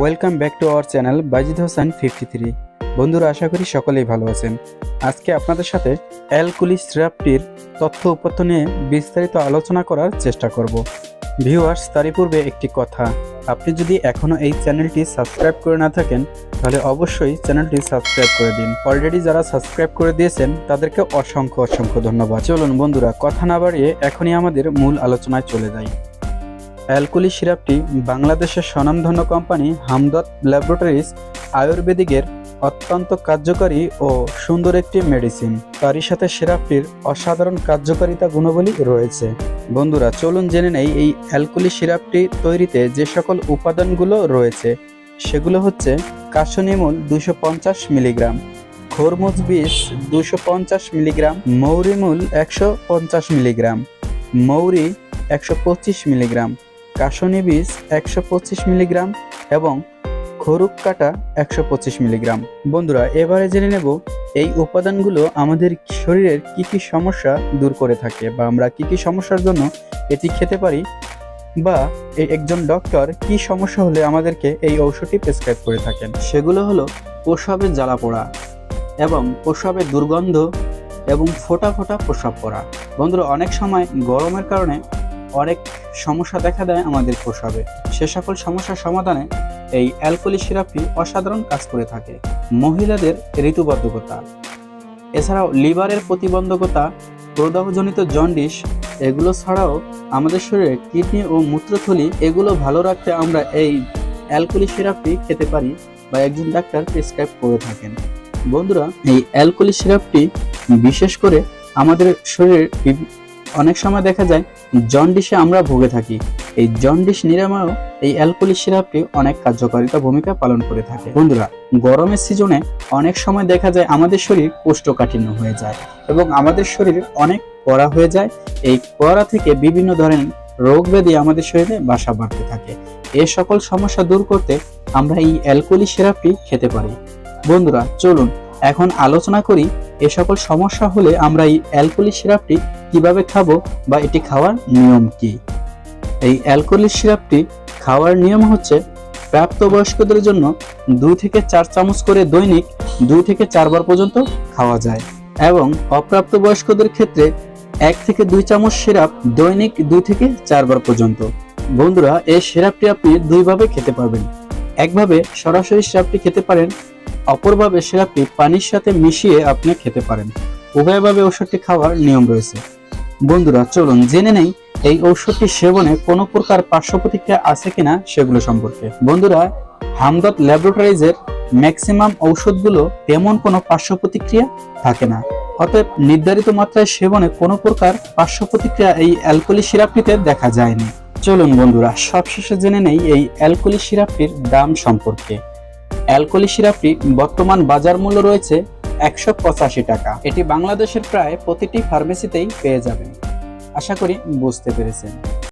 Welcome back to our channel Bajid Hossain fifty three বন্ধুরা, আশা করি সকলেই ভালো আছেন। আজকে আপনাদের সাথে অ্যালকুলি সিরাপটির তথ্য উপাত্ত নিয়ে বিস্তারিত আলোচনা করার চেষ্টা করব। ভিউয়ার্স, তারই পূর্বে একটি কথা। আপনি যদি এখনও এই চ্যানেলটি সাবস্ক্রাইব করে না থাকেন, তাহলে অবশ্যই চ্যানেলটি সাবস্ক্রাইব করে দিন। অলরেডি যারা সাবস্ক্রাইব করে দিয়েছেন, তাদেরকে অসংখ্য অসংখ্য ধন্যবাদ। চলুন বন্ধুরা, কথা না বাড়িয়ে এখনই আমাদের মূল আলোচনায় চলে যাই। অ্যালকুলি সিরাপটি বাংলাদেশের স্বনামধন্য কোম্পানি হামদত ল্যাবরেটরিজ আয়ুর্বেদিকের অত্যন্ত কার্যকরী ও সুন্দর একটি মেডিসিন। তারই সাথে সিরাপটির অসাধারণ কার্যকারিতা গুণাবলী রয়েছে। বন্ধুরা, চলুন জেনে নেই এই অ্যালকুলি সিরাপটি তৈরিতে যে সকল উপাদানগুলো রয়েছে। সেগুলো হচ্ছে কাশনিমূল দুশো পঞ্চাশ মিলিগ্রাম, খরমুজ বিষ দুশো পঞ্চাশ মিলিগ্রাম, মৌরিমূল একশো পঞ্চাশ মিলিগ্রাম, মৌরি একশো পঁচিশ মিলিগ্রাম কাশনি বীজ একশো পঁচিশ মিলিগ্রাম এবং খরুক কাটা একশো পঁচিশ মিলিগ্রাম। বন্ধুরা, এবারে জেনে নেব এই উপাদানগুলো আমাদের শরীরের কি কি সমস্যা দূর করে থাকে বা আমরা কি কি সমস্যার জন্য এটি খেতে পারি বা একজন ডক্টর কি সমস্যা হলে আমাদেরকে এই ঔষধটি প্রেসক্রাইব করে থাকেন। সেগুলো হলো প্রস্রাবের জ্বালা পোড়া এবং প্রস্রাবের দুর্গন্ধ এবং ফোটা ফোটা প্রস্রাব করা। বন্ধুরা, অনেক সময় গরমের কারণে অনেক সমস্যা দেখা দেয় আমাদের প্রস্রাবে সে সকল সমস্যার সমাধানে এই অ্যালকোলি সিরাপটি অসাধারণ কাজ করে থাকে। মহিলাদের ঋতুবদ্ধকতা এছাড়াও লিভারের প্রতিবন্ধকতা, প্রদাহজনিত জন্ডিস, এগুলো ছাড়াও আমাদের শরীরে কিডনি ও মূত্রথলি, এগুলো ভালো রাখতে আমরা এই অ্যালকোলি সিরাপটি খেতে পারি বা একজন ডাক্তার প্রেসক্রাইব করে থাকেন। বন্ধুরা, এই অ্যালকোলি সিরাপটি বিশেষ করে আমাদের শরীরের অনেক সময় দেখা যায় জন্ডিসে আমরা ভুগে থাকি। এই জন্ডিস নিরাময়েও এই অ্যালকোলি সিরাপটি অনেক কার্যকারিতা ভূমিকা পালন করে থাকে। বন্ধুরা, গরমের সিজনে অনেক সময় দেখা যায় আমাদের শরীর কোষ্ঠকাঠিন্য হয়ে যায় এবং আমাদের শরীর অনেক কড়া হয়ে যায়। এই কড়া থেকে বিভিন্ন ধরনের রোগ ব্যাধি আমাদের শরীরে বাসা বাঁধতে থাকে। এ সকল সমস্যা দূর করতে আমরা এই অ্যালকোলি সিরাপটি খেতে পারি। বন্ধুরা, চলুন এখন আলোচনা করি এ সকল সমস্যা হলে আমরা এই অ্যালকোলি সিরাপটি কীভাবে খাব বা এটি খাওয়ার নিয়ম কি? এই অ্যালকোহল সিরাপটি খাওয়ার নিয়ম হচ্ছে প্রাপ্তবয়স্কদের জন্য দুই থেকে চার চামচ করে দৈনিক দুই থেকে চারবার পর্যন্ত খাওয়া যায় এবং অপ্রাপ্তবয়স্কদের ক্ষেত্রে এক থেকে দুই চামচ সিরাপ দৈনিক দুই থেকে চারবার পর্যন্ত। বন্ধুরা, এই সিরাপটি আপনি দুইভাবে খেতে পারবেন। একভাবে সরাসরি সিরাপটি খেতে পারেন, অপরভাবে সিরাপটি পানির সাথে মিশিয়ে আপনি খেতে পারেন। উভয়ভাবে ওষুধটি খাওয়ার নিয়ম রয়েছে। বন্ধুরা, চলুন জেনে নেই এই ঔষধটি সেবনে কোনো প্রকার পার্শ্ব প্রতিক্রিয়া আছে কিনা সেগুলো সম্পর্কে। বন্ধুরা হামদত ল্যাবরেটরিজের ম্যাক্সিমাম ঔষধগুলো তেমন কোনো পার্শ্ব প্রতিক্রিয়া থাকে না। অতএব নির্ধারিত মাত্রায় সেবনে কোনো প্রকার পার্শ্ব প্রতিক্রিয়া এই অ্যালকোলি সিরাপটিতে দেখা যায়নি। চলুন বন্ধুরা, সবশেষে জেনে নেই এই অ্যালকোলি সিরাপটির দাম সম্পর্কে। অ্যালকোলি সিরাপটি বর্তমান বাজার মূল্য রয়েছে একশো পঁচাশি টাকা। এটি বাংলাদেশের প্রায় প্রতিটি ফার্মেসিতেই পেয়ে যাবেন। আশা করি বুঝতে পেরেছেন।